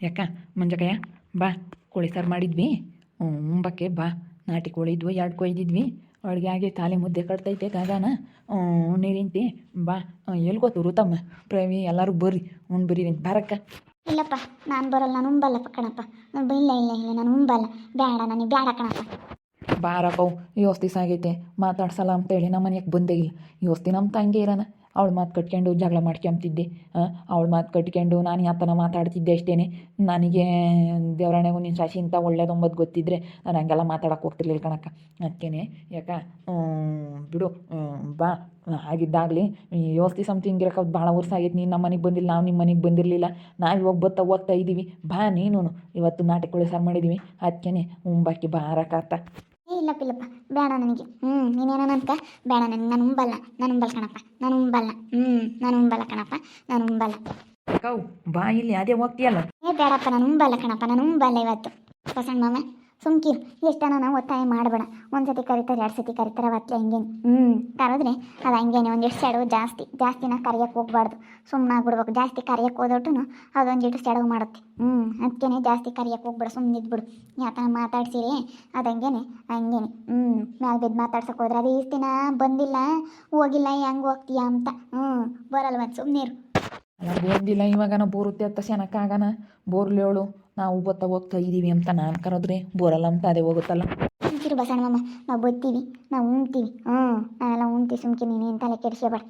ಯಾಕ? ಮಂಜಕಯ್ಯ ಬಾ ಕೋಳಿ ಸಾರು ಮಾಡಿದ್ವಿ. ಹ್ಞೂ ಉಂಬಕ್ಕೆ ಬಾ. ನಾಟಿ ಕೋಳಿ ಇದ್ವಿ ಎರಡು ಕೊಯ್ದಿದ್ವಿ ಅವಳಿಗೆ ಹಾಗೆ ತಾಲಿ ಮುದ್ದೆ ಕಟ್ತೈತೆ ಗಾಗಾನ. ನೀರಿಂತಿ ಬಾ. ಎಲ್ಲಿ ಗೊತ್ತು ಋತಮ್ಮ ಪ್ರವಿ ಎಲ್ಲರೂ ಬರ್ರಿ ಉಣ್ ಬರೀರಿ ಬರಕ್ಕ. ಇಲ್ಲಪ್ಪ ನಾನು ಬರಲ್ಲ ನಾನು ಉಂಬಲ್ಲಪ್ಪ ಕಣಪ್ಪ. ಇಲ್ಲ ಇಲ್ಲ ಇಲ್ಲ ನಾನು ಉಂಬಲ್ಲ. ಬೇಡ ನನಗೆ ಬೇಡ ಕಣಪ್ಪ. ಬಾರಪ್ಪ ಯೋಸ್ತಿ ಸಾಗೈತೆ ಮಾತಾಡ್ಸಲ್ಲ ಅಂತೇಳಿ ನಮ್ಮ ಮನೆಗೆ ಬಂದೇ ಇಲ್ಲ. ಯೋಸ್ತಿ ನಮ್ಮ ತಂಗಿ ಇರೋಣ ಅವಳು ಮಾತು ಕಟ್ಕೊಂಡು ಜಗಳ ಮಾಡ್ಕೊಂತಿದ್ದೆ ಅವಳು ಮಾತು ಕಟ್ಕೊಂಡು ನಾನು ಯಾತನ ಮಾತಾಡ್ತಿದ್ದೆ ಅಷ್ಟೇ ನನಗೆ, ದೇವರಾಣೆಗೂ ನಿನ್ನ ಶಾಸಿ ಇಂಥ ಒಳ್ಳೇದು ಗೊತ್ತಿದ್ದರೆ ನಾನು ಹಂಗೆಲ್ಲ ಮಾತಾಡೋಕೆ ಹೋಗ್ತಿರ್ಲಿಲ್ಲ ಕಣಕ್ಕ. ಅದಕ್ಕೇನೆ, ಯಾಕ? ಬಿಡು ಬಾ. ಆಗಿದ್ದಾಗಲಿ ಯೋಸ್ತಿ ಸಮಥಿಂಗ್ ಇರಕ್ಕೆ ಭಾಳ ವರ್ಷ ಆಗೈತೆ. ನೀನು ನಮ್ಮ ಮನೆಗೆ ಬಂದಿಲ್ಲ, ನಾವು ನಿಮ್ಮ ಮನೆಗೆ ಬಂದಿರಲಿಲ್ಲ. ನಾವು ಇವಾಗ ಬತ್ತ ಓದ್ತಾ ಇದ್ದೀವಿ ಬಾ ನೀನು ಇವತ್ತು ನಾಟಕಗಳು ಸರ್ ಮಾಡಿದ್ದೀವಿ ಅದಕ್ಕೇನೆ ಬಾರಕ್ಕಾತ ಏ ಇಲ್ಲಪ್ಪ ಇಲ್ಲಪ್ಪ ಬೇಡ ನನಗೆ. ಹ್ಞೂ ನೀನೇನೋ ಅನ್ಕ ಬೇಡ ನನಗೆ ನಾನು ಉಂಬಲ್ಲ. ನಾನು ಉಂಬಲ್ಲ ಕಣಪ್ಪ. ನಾನು ಉಂಬಲ್ಲ. ಹ್ಞೂ ನಾನು ಉಂಬಲ್ಲ ಕಣಪ್ಪ. ನಾನು ಉಂಬಲ್ಲ. ಕೌ ಬಾ ಇಲ್ಲಿ ಅದೇ ಹೋಗ್ತೀಯಲ್ಲ? ಏ ಬೇಡಪ್ಪ ನಾನು ಉಂಬಲ್ಲ ಕಣಪ್ಪ. ನಾನು ಉಂಬಲ್ಲ ಇವತ್ತು. ಬಸಣ್ಣ ಮಾಮ. ಸುಮ್ಕಿರು ಎಷ್ಟನ ನಾವು ಒತ್ತಾಯ ಮಾಡಬೇಡ. ಒಂದು ಸತಿ ಕರಿತಾರೆ ಎರಡು ಸತಿ ಕರಿತಾರೆ ಅವತ್ತೆ ಹಂಗೇನು. ಹ್ಞೂ ಕರೆದ್ರೆ ಅದು ಹಂಗೇನೆ, ಒಂದಿಷ್ಟು ಸೆಡವು ಜಾಸ್ತಿ ಜಾಸ್ತಿನ ಕರಿಯಕ್ಕೆ ಹೋಗ್ಬಾರ್ದು. ಸುಮ್ಮನೆ ಆಗ್ಬಿಡ್ಬೇಕು, ಜಾಸ್ತಿ ಕರಿಯಕ್ಕೆ ಅದೊಂದು ಇಟ್ಟು ಸೆಡವು ಮಾಡುತ್ತೆ. ಹ್ಞೂ ಅದಕ್ಕೇನೆ ಜಾಸ್ತಿ ಕರಿಯಕ್ಕೆ ಹೋಗ್ಬಿಡು ಸುಮ್ಮನೆ ಇದ್ಬಿಡು. ಯಾತನ ಮಾತಾಡ್ಸಿರಿ, ಅದು ಹಂಗೇನೆ ಹಂಗೇನೆ. ಹ್ಞೂ ಮ್ಯಾಲೆ ಬಿದ್ದು ಮಾತಾಡ್ಸಕ್ಕೆ ಹೋದ್ರೆ, ಅದು ದಿನ ಬಂದಿಲ್ಲ, ಹೋಗಿಲ್ಲ, ಹೆಂಗೆ ಹೋಗ್ತೀಯಾ ಅಂತ. ಹ್ಞೂ ಬರಲ್ವಂತ ಸುಮ್ಮನೆ ಇರು ಅಲ್ಲ ಬಂದಿಲ್ಲ ಇವಾಗನ ಬೋರುತ್ತೆ ಅಂತ ಸೆನಕ್ಕಾಗನ ಬೋರ್ಲೇಳು ನಾವು ಬತ್ತ ಹೋಗ್ತಾ ಇದ್ದೀವಿ ಅಂತ ನಾನು ಕರೋದ್ರಿ. ಬೋರಲ್ಲ ಅಂತ ಅದೇ ಹೋಗುತ್ತಲ್ಲ. ಸುಮ್ಕಿರು ಬಸಣ್ಣ ಮಾಮ ನಾವು ಬತ್ತೀವಿ ನಾವು ಉಣ್ತೀವಿ. ಹ್ಞೂ ನಾವೆಲ್ಲ ಉಣ್ತೀವಿ ಸುಮ್ಕಿ ನೀನೇನು ತಲೆ ಕೆಡಿಸ್ಕೋಬೇಡ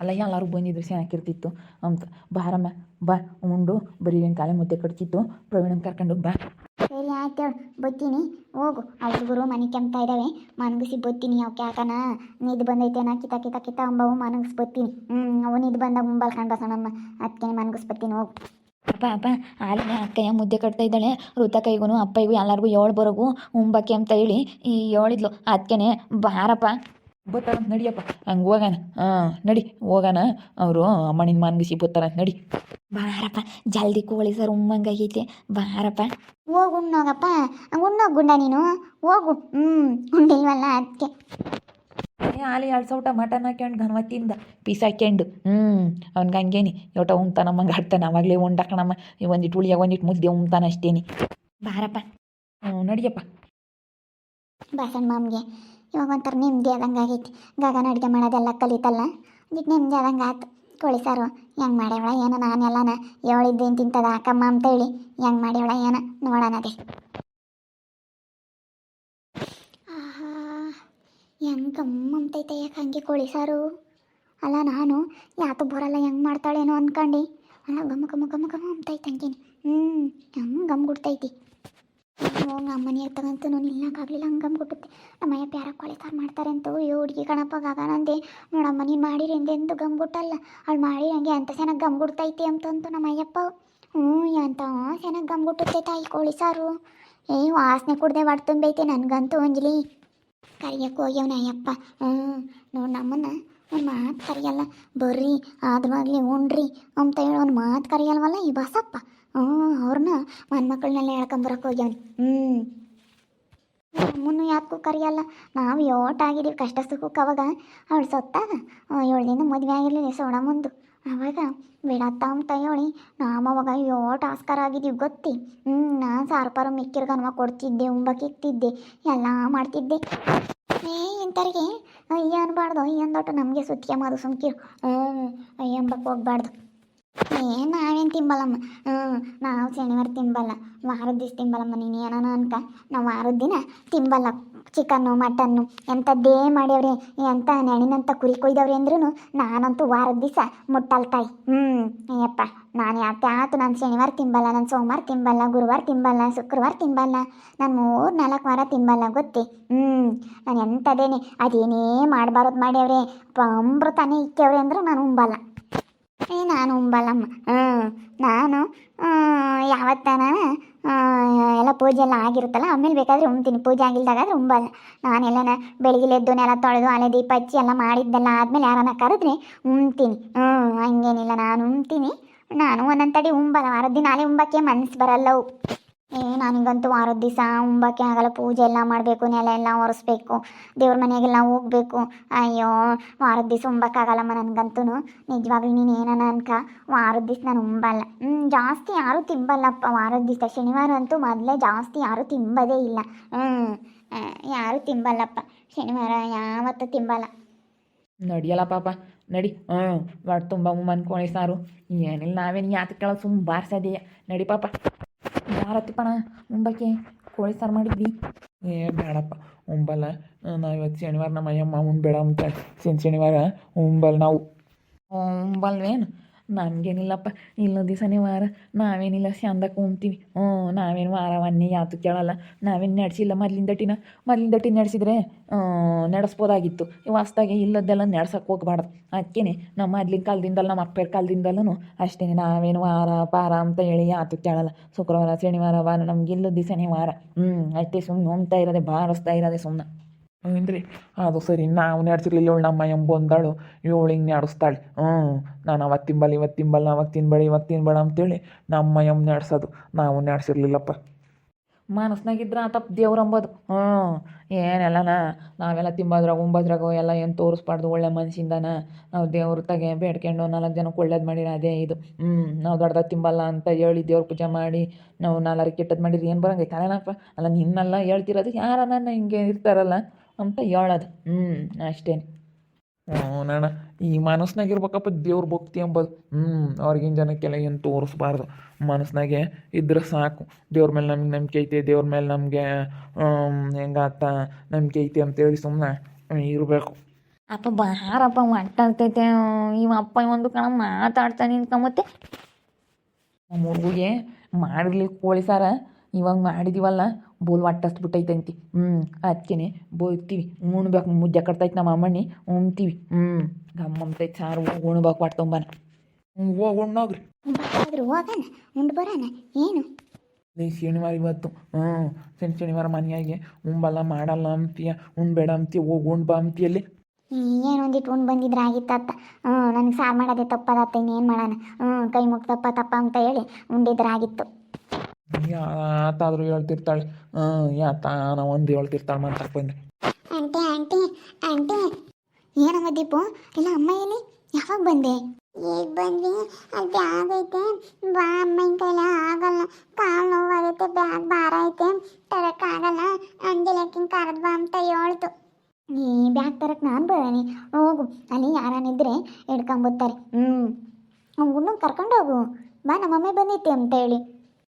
ಅಲ್ಲ ಎಲ್ಲರೂ ಬಂದಿದ್ರು ಚೆನ್ನಾಗಿರ್ತಿತ್ತು ಅಂತ ಬಾರಮ್ಮ ಬಾ ಉಂಡು ಬರೀ ಕಾಲೆ ಮುದ್ದೆ ಕಟ್ತಿತ್ತು ಪ್ರವೀಣನ್ ಕರ್ಕೊಂಡು ಬಾ. ಸರಿ ಆಯ್ತು ಬತ್ತೀನಿ. ಹೋಗು. ಅವ್ರಿಗುರು ಮನೆ ಕೆಮ್ತಾ ಇದ್ದಾವೆ ಮನಗಿಸಿ ಬತ್ತೀನಿ ಅವಕ್ಕೆ ಯಾಕನ ನಿದ್ ಬಂದೈತೆ ನಾ ಕಿತ ಕಿತ ಕಿತ ಅಂಬವು ಮನಗಿಸ್ ಬತ್ತೀನಿ. ಹ್ಞೂ ಅವು ಬಂದ ಬಂದಾಗ ಮುಂಬಲ್ ಬಸಣ್ಣಮ್ಮ ಅದಕ್ಕೆ ಮನಗಿಸ್ ಬತ್ತೀನಿ, ಹೋಗು. ಅಪ್ಪ ಅಪ್ಪ ಆಲಿನ ಅಕ್ಕಯ್ಯ ಮುದ್ದೆ ಕಟ್ತಾ ಇದ್ದಾಳೆ. ಋತ ಕೈಗೂ ಅಪ್ಪಯ್ಯಗೂ ಎಲ್ಲರಿಗೂ ಏಳು ಬರೋಗು. ಉಂಬಕ್ಕೆ ಅಂತ ಹೇಳಿ, ಈ ಏಳಿದ್ಲು. ಅದಕ್ಕೇನೆ ಬಾರಪ್ಪ. ಬತ್ತಾರ ನಡಿಯಪ್ಪ ಹಂಗೆ ಹೋಗಾನ ಹಾಂ ನಡಿ ಹೋಗಾನ ಅವರು ಅಮ್ಮನಿನ ಮಾನ್ಗಿಸಿ ಬತ್ತಾರ ನಡಿ. ಬಾರಪ್ಪ ಜಲ್ದಿ ಕೋಳಿ ಸರ್ ಉಮ್ಮಂಗಾಗೈತೆ ಬಾರಪ್ಪ. ಹೋಗು ಉಣ್ಣೋಗಪ್ಪ. ಉಣ್ಣೋಗು ಗುಂಡ ನೀನು? ಹೋಗು. ಹ್ಞೂ ಉಂಡಿಲ್ವಲ್ಲ ಅದಕ್ಕೆ ಏ ಆಲಿ ಎರಡು ಸೌಟ ಮಟನ್ ಹಾಕ್ಯಂಡು ಗಣವತ್ತಿಂದ ಪೀಸ್ ಹಾಕ್ಯಂಡು. ಹ್ಞೂ ಅವ್ನಿಗೆ ಹಂಗೇನಿ. ಯೋಟ ಉಣ್ತಾನ ನಮ್ಮಂಗೆ ಆಡ್ತಾನೆ. ಅವಾಗಲೇ ಉಂಡಾಕಣಮ್ಮ ಈ ಒಂದಿಟ್ಟು ಉಳಿಯಾಗ ಒಂದಿಟ್ಟು ಮುದ್ದೆ ಉಣ್ತಾನ ಅಷ್ಟೇನಿ. ಬಾರಪ್ಪ. ಹ್ಞೂ ನಡಿಯಪ್ಪ. ಬಸಣ್ಣ ಮಾಮ್ಗೆ. ಇವಾಗ ಒಂಥರ ನೆಮ್ಮದಿ ಆದಂಗೆ ಆಗೈತಿ. ಗಗನ ಅಡುಗೆ ಮಾಡೋದೆಲ್ಲ ಕಲಿತಲ್ಲ. ಅದಕ್ಕೆ ನೆಮ್ಮದಿ ಆದಂಗೆ ಆಯ್ತು ಕೋಳಿ ಸಾರು, ಹೆಂಗೆ ಮಾಡ್ಯಾವಳ ಏನೋ ನಾನೆಲ್ಲನ ಹೇಳಿದ್ದೇನು ತಿಂತದ? ಅಕ್ಕಮ್ಮ ಅಂತ ಹೇಳಿ ಹೆಂಗೆ ಮಾಡ್ಯಾವಳ ಏನೋ? ನೋಡೋಣ ಅದೇ. ಆಹಾ, ಹೆಂಗೆ ಗಮ್ಮಂತೈತೆ ಯಾಕೆ ಹಂಗೆ ಕೋಳಿ ಸಾರು. ಅಲ್ಲ ನಾನು ಯಾತು ಬರಲ್ಲ ಹೆಂಗೆ ಮಾಡ್ತಾಳೇನೋ ಅನ್ಕಂಡು. ಅಲ್ಲ ಗಮ ಗಮ ಗಮ ಗಮ ಅಂತೈತೆ ಹಂಗೇನೆ. ಹ್ಞೂ ಹೆಂಗೆ ಗಮ್ ಗುಡ್ತೈತಿ. ಹೋಗಿ ಅಮ್ಮನಿ ತಗಂತೂ ನಿಲ್ಲಕ್ಕಾಗಲಿಲ್ಲ ಹಂಗೆ ಗಮ್ ಗುಟ್ಟುತ್ತೆ ನಮ್ಮಯ್ಯ ಪ್ಯಾರ ಕೋಳಿ ಸಾರು ಮಾಡ್ತಾರೆ ಅಂತ. ಅಯ್ಯೋ, ಹುಡುಗಿ ಕಣಪ್ಪ ಗಗನಂದೆ ನೋಡಮ್ಮ ನೀನು ಮಾಡಿರಿ ಎಂದೆಂದು ಗಮ್ ಗುಟ್ಟಲ್ಲ ಅವಳು ಮಾಡಿ ಹಂಗೆ ಅಂತ ಚೆನ್ನಾಗಿ ಗಮ್ ಗುಡ್ತೈತಿ ಅಂತಂತು ನಮ್ಮ ಅಯ್ಯಪ್ಪ. ಹ್ಞೂ ಅಂತ ಚೆನ್ನಾಗಿ ಗಮ್ ಗುಟ್ಟುತ್ತೆ ತಾಯಿ ಕೋಳಿ ಸಾರು. ಏ, ವಾಸನೆ ಕುಡ್ದೆ ತುಂಬೈತೆ ನನಗಂತೂ ಅಂಜಲಿ. ಕರಿಯಕ್ಕೆ ಹೋಗ್ಯವನ ಅಯ್ಯಪ್ಪ. ಹ್ಞೂ, ನೋಡಿ ನಮ್ಮನ್ನ ಒಂದು ಮಾತು ಕರಿಯಲ್ಲ. ಬರ್ರಿ, ಆದ್ವಾಗಲೇ ಉಣ್ರಿ ಅಂತ ಹೇಳಿ ಒಂದು ಮಾತು ಕರಿಯಲ್ವಲ್ಲ ಈ ಬಸಪ್ಪ? ಹ್ಞೂ, ಅವ್ರನ್ನ ಮನ್ಮಕ್ಳನ್ನೆಲ್ಲ ಹೇಳ್ಕೊಂಬರಕ್ಕೆ ಹೋಗ್ಯವನಿ ಹ್ಞೂ ನಮ್ಮನ್ನು ಯಾಕೂ ಕರೆಯಲ್ಲ. ನಾವು ಯೋಟಾಗಿದ್ದೀವಿ ಕಷ್ಟ ಸುಖಕ್ಕೆ ಅವಾಗ. ಅವಳು ಸೊತ್ತಾಗ ದಿನ ಮದುವೆ ಆಗಿರಲಿಲ್ಲ ಸೋಣ ಮುಂದು. ಅವಾಗ ಬಿಡತ್ತ ಅಂತ ಹೇಳಿ ನಾವು ಅವಾಗ ಯೋಟ್ ಆಸ್ಕಾರ ಆಗಿದ್ದೀವಿ ಗೊತ್ತಿ. ಹ್ಞೂ ನಾನು ಸಾರು ಪಾರು ಮಿಕ್ಕಿರ್ಗನ್ವ ಕೊಡ್ತಿದ್ದೆ ಉಂಬಕ್ಕಿಕ್ತಿದ್ದೆ ಎಲ್ಲ ಮಾಡ್ತಿದ್ದೆ. ಏ ಇಂಥವ್ರಿಗೆ ಅಯ್ಯ ಅನ್ಬಾರ್ದು, ಅಯ್ಯ ನಮಗೆ ಸುತ್ತಿಗೆ ಮಾದು ಸುಮ್ಕಿರು. ಅಯ್ಯ ಅಂಬಕ್ಕೆ ಹೋಗ್ಬಾರ್ದು. ಏ, ನಾವೇನು ತಿಂಬಲ್ಲಮ್ಮ? ಹ್ಞೂ ನಾವು ಶನಿವಾರ ತಿಂಬಲ್ಲ. ವಾರದ ದಿವಸ ತಿಂಬಲ್ಲಮ್ಮ ನೀನು ಏನಾನ ಅನ್ಕ ನಾವು ವಾರದ ದಿನ ತಿಂಬಲ್ಲ. Chicken, mutton ಎಂಥದ್ದೇ ಮಾಡ್ಯವ್ರಿ. ಎಂಥ ನೆಣಿನಂತ ಕುರಿ ಕೊಯ್ದವ್ರಿ ಅಂದ್ರೂ ನಾನಂತೂ ವಾರದ ದಿವಸ ಮುಟ್ಟಲ್ ತಾಯಿ ಹ್ಞೂ ಅಯ್ಯಪ್ಪ, ನಾನು ಆತು ನಾನು ಶನಿವಾರ ತಿಂಬಲ್ಲ, ನಾನು ಸೋಮವಾರ ತಿಂಬಲ್ಲ, ಗುರುವಾರ ತಿಂಬಲ್ಲ, ಶುಕ್ರವಾರ ತಿಂಬಲ್ಲ, ನಾನು ಮೂರು ನಾಲ್ಕು ವಾರ ತಿಂಬಲ್ಲ, ಗೊತ್ತಿ? ಹ್ಞೂ ನಾನು ಎಂಥದೇನೆ ಅದೇನೇ ಮಾಡಬಾರದು ಮಾಡ್ಯವ್ರೆ. ಅಮೃತನೇ ಇಕ್ಕವ್ರೆ ಅಂದ್ರೆ ನಾನು ಉಂಬಲ್ಲ. ನಾನು ಉಂಬಲಮ್ಮ ನಾನು ಯಾವತ್ತನ ಎಲ್ಲ ಪೂಜೆ ಎಲ್ಲ ಆಗಿರುತ್ತಲ್ಲ, ಆಮೇಲೆ ಬೇಕಾದರೆ ಉಂಬ್ತೀನಿ ಪೂಜೆ ಆಗಿಲ್ದಾಗಾದ್ರೆ ಉಂಬಲ್ಲ. ನಾನೆಲ್ಲನ ಬೆಳಗ್ಗೆ ಎದ್ದು ನೆಲ ತೊಳೆದು ಅಲೆ ದೀಪ ಹಚ್ಚಿ ಎಲ್ಲ ಮಾಡಿದ್ದೆಲ್ಲ ಆದಮೇಲೆ ಯಾರನ್ನ ಕರೆದ್ರೆ ಉಂಬ್ತೀನಿ ಹ್ಞೂ ಹಂಗೇನಿಲ್ಲ, ನಾನು ಉಂಬ್ತೀನಿ ನಾನು ಒಂದೊಂದು ತಡಿ ಉಂಬಲ್ಲ. ವಾರದ ದಿನ ಅಲೆ ಉಂಬಕ್ಕೆ ಮನ್ಸು ಬರಲ್ಲವು. ಏ ನನಗಂತೂ ವಾರದ ದಿವಸ ಉಂಬಕ್ಕೆ ಆಗಲ್ಲ, ಪೂಜೆ ಎಲ್ಲ ಮಾಡಬೇಕು, ನೆಲ ಎಲ್ಲ ಒರೆಸ್ಬೇಕು, ದೇವ್ರ ಮನೆಗೆಲ್ಲ ಹೋಗ್ಬೇಕು. ಅಯ್ಯೋ, ವಾರದ ದಿವಸ ಉಂಬಕ್ಕಾಗಲ್ಲಮ್ಮ ನನಗಂತೂ ನಿಜವಾಗ್ಲೂ ನೀನು ಏನನ ಅನ್ಕ, ವಾರದ ದಿವಸ ನಾನು ಉಂಬಲ್ಲ. ಹ್ಞೂ ಜಾಸ್ತಿ ಯಾರೂ ತಿಂಬಲ್ಲಪ್ಪ. ವಾರದ ದಿವಸ, ಶನಿವಾರ ಅಂತೂ ಮೊದಲೇ ಜಾಸ್ತಿ ಯಾರೂ ತಿಂಬದೇ ಇಲ್ಲ. ಹ್ಞೂ ಯಾರೂ ತಿಂಬಲ್ಲಪ್ಪ. ಶನಿವಾರ ಯಾವತ್ತೂ ತಿಂಬಲ್ಲ. ನಡಿಯಲ್ಲ ಪಾಪ. ನಡಿ ಹ್ಞೂ ಬಟ್ ತುಂಬ ಮನ್ಕೊಳ್ಳಿ ಸಾರು. ಏನಿಲ್ಲ, ನಾವೇನು ಯಾತಕ್ಕೆ ಕೇಳೋ ಸುಮ್ಮ ಬಾರ್ಸದೆಯಾ ನಡಿ ಪಾಪ. ಯಾರತ್ತಿಪ್ಪಣ ಮುಂಬಕ್ಕೆ ಕೋಳಿ ಸಾರು ಮಾಡಿದ್ವಿ. ಏ ಬೇಡಪ್ಪ. ಉಂಬಲ್ಲ ನಾವು ಇವತ್ತು ಶನಿವಾರ ನಮ್ಮ ಅಯ್ಯಮ್ಮ ಉಣ್ಬೇಡ ಅಂತ. ಸಿನ್ ಶನಿವಾರ ಉಂಬಲ್ ನಾವು. ಉಂಬಲ್ವೇನು? ನಮಗೇನಿಲ್ಲಪ್ಪ ಇಲ್ಲೊಂದು ದಿವಸನೇ ವಾರ ನಾವೇನಿಲ್ಲ ಚಂದ ಕುಂತೀವಿ ಹ್ಞೂ ನಾವೇನು ವಾರವನ್ನೇ ಯಾತು ಕೇಳಲ್ಲ. ನಾವೇನು ನಡೆಸಿಲ್ಲ. ಮೊದ್ಲಿಂದಟಿನ ಮೊದ್ಲಿಂದಟಿ ನಡೆಸಿದ್ರೆ ನಡೆಸ್ಬೋದಾಗಿತ್ತು. ಹೊಸ್ದಾಗಿ ಇಲ್ಲದ್ದೆಲ್ಲ ನಡ್ಸಕ್ಕೆ ಹೋಗ್ಬಾರ್ದು. ಅದಕ್ಕೇನೆ ನಮ್ಮ ಮೊದ್ಲಿನ ಕಾಲದಿಂದಲ್ಲ ನಮ್ಮ ಅಪ್ಪರ ಕಾಲದಿಂದಲೂ ಅಷ್ಟೇ ನಾವೇನು ವಾರ ಪಾರ ಅಂತ ಹೇಳಿ ಯಾತು ಕೇಳಲ್ಲ. ಶುಕ್ರವಾರ, ಶನಿವಾರ, ವಾರ ನಮ್ಗೆ ಇಲ್ಲದ ದಿವಸನೇ ವಾರ ಹ್ಞೂ ಅಷ್ಟೇ ಸುಮ್ಮನೆ ಉಣ್ತಾ ಇರೋದೆ, ಬಾರಿಸ್ತಾ ಇರೋದೆ ಸುಮ್ಮನೆ ಅಂದ್ರೆ ಅದು ಸರಿ, ನಾವು ನಡ್ಸಿರ್ಲಿಲ್ಲ ಇವಳು ನಮ್ಮ ಎಂಬ ಅಂದಾಳು ಇವಳು ಹಿಂಗೆ ನಡೆಸ್ತಾಳೆ. ಹ್ಞೂ ನಾನು ಅವತ್ತು ತಿಂಬಲ್ಲ ಇವತ್ತು ತಿಂಬಲ್ಲ ಅವಾಗ ತಿನ್ಬೇಡ ಇವತ್ತು ತಿನ್ಬೇಡ ಅಂತೇಳಿ ನಮ್ಮ ಎಂ ನಡ್ಸೋದು. ನಾವು ನಡ್ಸಿರ್ಲಿಲ್ಲಪ್ಪ. ಮನಸ್ನಾಗಿದ್ರೆ ತಪ್ಪು ದೇವ್ರು ಅಂಬೋದು. ಹ್ಞೂ ಏನೆಲ್ಲನ? ನಾವೆಲ್ಲ ತಿಂಬೋದ್ರಾಗ, ಉಂಬೋದ್ರಾಗ ಎಲ್ಲ ಏನು ತೋರಿಸ್ಬಾರ್ದು ಒಳ್ಳೆ ಮನ್ಸಿಂದನ? ನಾವು ದೇವ್ರ ತಗೆ ಬೇಡ್ಕೊಂಡು ನಾಲ್ಕು ಜನಕ್ಕೆ ಒಳ್ಳೇದು ಮಾಡಿರ ಅದೇ ಇದು. ಹ್ಞೂ ನಾವು ದೊಡ್ಡದಾಗ ತಿಂಬಲ್ಲ ಅಂತ ಹೇಳಿ ದೇವ್ರ ಪೂಜೆ ಮಾಡಿ, ನಾವು ನಾಲ್ಕು ಕೆಟ್ಟದ್ದು ಮಾಡಿದ್ರೆ ಏನು ಬರಂಗೈತೆ? ಅಲ್ಲನಪ್ಪ ಅಲ್ಲ ನಿನ್ನೆಲ್ಲ ಹೇಳ್ತಿರೋದು ಯಾರನ್ನ ಹಿಂಗೆ ಇರ್ತಾರಲ್ಲ? ಅಂತ ಹೇಳೋದು. ಹ್ಞೂ ಅಷ್ಟೇ ಹ್ಞೂ ನಾಣ ಈ ಮನಸ್ನಾಗ ಇರ್ಬೇಕಪ್ಪ ದೇವ್ರ ಭಕ್ತಿ ಎಂಬುದು ಹ್ಞೂ ಅವ್ರಿಗಿನ ಜನಕ್ಕೆಲ್ಲ ಏನು ತೋರಿಸ್ಬಾರ್ದು. ಮನಸ್ನಾಗೆ ಇದ್ರೆ ಸಾಕು. ದೇವ್ರ ಮೇಲೆ ನಮ್ಗೆ ನಂಬಿಕೆ ಐತೆ ದೇವ್ರ ಮೇಲೆ ನಮಗೆ ಹೆಂಗಾತ ನಂಬಿಕೆ ಐತೆ ಅಂತೇಳಿ ಸುಮ್ಮನೆ ಇರಬೇಕು. ಅಪ್ಪ ಬಾರಪ್ಪ ಒಟ್ಟಾಗ್ತೈತೆ ಇವ ಅಪ್ಪ ಒಂದು ಕಣ ಮಾತಾಡ್ತಾನೆ ನಿಂತ್ಕೊಂಬತ್ತೆ ನಮ್ಮ ಹುಡುಗಿಗೆ ಮಾಡಿರ್ಲಿ ಕೋಳಿ ಸಾರ. ಇವಾಗ ಮಾಡಿದೀವಲ್ಲ ಬೋಲ್ ಹೊಟ್ಟಸ್ಬಿಟ್ಟೈತಂತಿ ಹ್ಞೂ ಅದಕ್ಕೇನೆ ಬೋಯ್ತೀವಿ ಉಣ್ಬೇಕು ಮುದ್ದೆ ಕಟ್ತೈತೆ ನಮ್ಮ ಅಮ್ಮಣ್ಣಿ ಉಣ್ತೀವಿ. ಹ್ಞೂ ಗಮ್ಮಂತೈತೆ ಸಾರು ಉಣ್ಬೇಕು ಹೊಟ್ಟೆ ಹ್ಞೂ ಹೋಗಿ ಉಣ್ಣೋಗ್ರಿ ಆದ್ರೂ ಹೋಗೋಣ ಉಂಡು ಬರೋಣ ಏನು? ಈ ಶನಿವಾರ ಇವತ್ತು. ಹ್ಞೂ ಶನಿ ಶನಿವಾರ ಮನೆಯಾಗೆ ಉಂಬಲ್ಲ ಮಾಡಲ್ಲ ಅಂತೀಯ ಉಣ್ಬೇಡ ಅಂತೀಯ ಹೋಗಿ ಉಣ್ಬಾ ಅಂತೀಯಲ್ಲಿ ಏನು ಒಂದಿಟ್ಟು ಉಂಡು ಬಂದಿದ್ರೆ ಆಗಿತ್ತತ್ತ ಹ್ಞೂ ನನಗೆ ಸಾರು ಮಾಡೋದೇ ತಪ್ಪದತ್ತ ಇನ್ನೇನು ಮಾಡೋಣ? ಹ್ಞೂ ಕೈ ಮುಗ್ದಪ್ಪ ತಪ್ಪ ಅಂತ ಹೇಳಿ ಉಂಡಿದ್ರೆ ಆಗಿತ್ತು. ಯಾತಾದರೂ ಹೇಳ್ತಿರ್ತಾಳೆ. ಯಾತಾನ ಒಂದು ಹೇಳ್ತಿರ್ತಾಳೆ ಮಾತಾಕ್ ಬಂದೆ ಆಂಟಿ ಆಂಟಿ ಆಂಟಿ. ಏನಮ್ಮ ದೀಪು ಇಲ್ಲ ಅಮ್ಮ ಏನಿ ಯಾವಾಗ ಬಂದೆ? ಈಗ ಬಂದ್ವಿ. ಅದು ಬ್ಯಾಗ್ ಐತೆ. ಬಾ ಅಮ್ಮನ ಕೈಲ ಆಗಲ್ಲ. ಕಾಲು ನೋವಾಗೈತೆ ಬ್ಯಾಗ್ ಭಾರ ಐತೆ. ತರಕ್ಕಾಗಲ್ಲ ಅಂಜಲಕ್ಕಿನ ಕರೆದ್ ಬಾ ಅಂತ ಹೇಳ್ತು. ಈ ಬ್ಯಾಗ್ ತರಕ್ ನಾನು ಬರೋನಿ. ಹೋಗು. ಅಲ್ಲಿ ಯಾರನಿದ್ರೆ ಹಿಡ್ಕೊಂಬತ್ತಾರೆ ಹ್ಞೂ ಅವ್ನು ಕರ್ಕೊಂಡು ಹೋಗು. ಬಾ ನಮ್ಮಮ್ಮ ಬಂದೈತೆ ಅಂತ ಹೇಳಿ.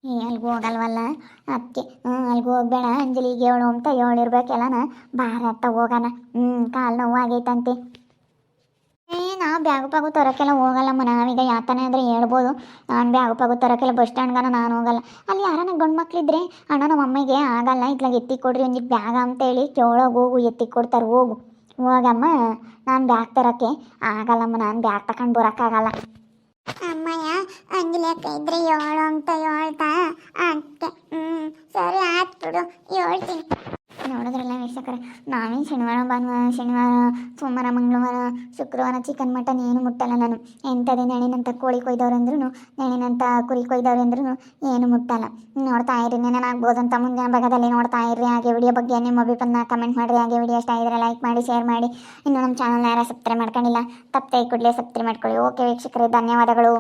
ಏ ಅಲ್ಲಿ ಹೋಗಲ್ವಲ್ಲ? ಅದಕ್ಕೆ ಹ್ಞೂ ಅಲ್ಲಿಗೆ ಹೋಗ್ಬೇಡ, ಅಂಜಲಿಗೆ ಹೇಳು ಅಂತ ಹೇಳಿರ್ಬೇಕೆಲ್ಲನ ಬಾರ ಅಂತ ಹೋಗೋಣ. ಹ್ಞೂ ಕಾಲು ನೋವು ಆಗೈತಂತೆ ಏ ನಾ ಬ್ಯಾಗು ಪಾಗು ತರೋಕ್ಕೆಲ್ಲ ಹೋಗಲ್ಲಮ್ಮ. ನಾವೀಗ ಯಾತನೆ ಅಂದರೆ ಹೇಳ್ಬೋದು. ನಾನು ಬ್ಯಾಗು ಪಾಗು ತರೋಕ್ಕೆಲ್ಲ ಬಸ್ ಸ್ಟ್ಯಾಂಡ್ಗನ ನಾನು ಹೋಗಲ್ಲ. ಅಲ್ಲಿ ಯಾರನ್ನ ಗಂಡು ಮಕ್ಳಿದ್ರೆ, ಅಣ್ಣ ನಮ್ಮ ಅಮ್ಮಗೆ ಆಗಲ್ಲ ಇತ್ಲಾಗ ಎತ್ತಿ ಕೊಡ್ರಿ ಒಂದಿಟ್ಟು ಬ್ಯಾಗ ಅಂತೇಳಿ ಕೇಳೋಗಿ ಹೋಗು ಎತ್ತಿ ಕೊಡ್ತಾರೆ, ಹೋಗು. ಹೋಗಮ್ಮ, ನಾನು ಬ್ಯಾಗ್ ತರೋಕ್ಕೆ ಆಗಲ್ಲಮ್ಮ. ನಾನು ಬ್ಯಾಗ್ ತಗೊಂಡು ಬರೋಕ್ಕಾಗಲ್ಲ ಅಮ್ಮಯ್ಯ ಅಂಜಲೇಕ ಇದ್ರೆ ಏಳು ಅಂತ ಹೇಳ್ತಾ ಅದಕ್ಕೆ ಹ್ಞೂ ಸರಿ ಆಯ್ತು ಬಿಡು ಹೇಳ್ತೀನಿ. ನೋಡಿದ್ರಲ್ಲ ವೀಕ್ಷಕರ, ನಾವೇನು ಶನಿವಾರ ಭಾನುವಾರ, ಶನಿವಾರ, ಸೋಮವಾರ, ಮಂಗಳವಾರ, ಶುಕ್ರವಾರ ಚಿಕನ್, ಮಟನ್ ಏನು ಮುಟ್ಟಲ್ಲ ನಾನು. ಎಂಥದೇ ನೆಣಿನಂತ ಕೋಳಿ ಕೊಯ್ದವ್ರಂದ್ರೂ ನೆಣಿನಂಥ ಕುರಿ ಕೊಯ್ದವ್ರಂದ್ರೂ ಏನು ಮುಟ್ಟಲ್ಲ. ನೋಡ್ತಾ ಇರಿ ಅಂತ ಮುಂದಿನ ಭಾಗದಲ್ಲಿ ನೋಡ್ತಾ ಇರಿ. ಹಾಗೆ ವಿಡಿಯೋ ಬಗ್ಗೆ ನಿಮ್ಮ ಅಭಿಪ್ರಾಯ ಕಮೆಂಟ್ ಮಾಡಿರಿ. ಹಾಗೆ ವಿಡಿಯೋ ಇಷ್ಟ ಆಗಿದ್ರೆ ಲೈಕ್ ಮಾಡಿ ಶೇರ್ ಮಾಡಿ. ಇನ್ನು ನಮ್ಮ ಚಾನಲ್ ಯಾರು ಸಬ್ಸ್ಕ್ರೈಬ್ ಮಾಡ್ಕೊಂಡಿಲ್ಲ, ತಪ್ಪದೆ ಕೂಡಲೇ ಸಬ್ಸ್ಕ್ರೈಬ್ ಮಾಡ್ಕೊಳ್ಳಿ. ಓಕೆ ವೀಕ್ಷಕರೇ, ಧನ್ಯವಾದಗಳು.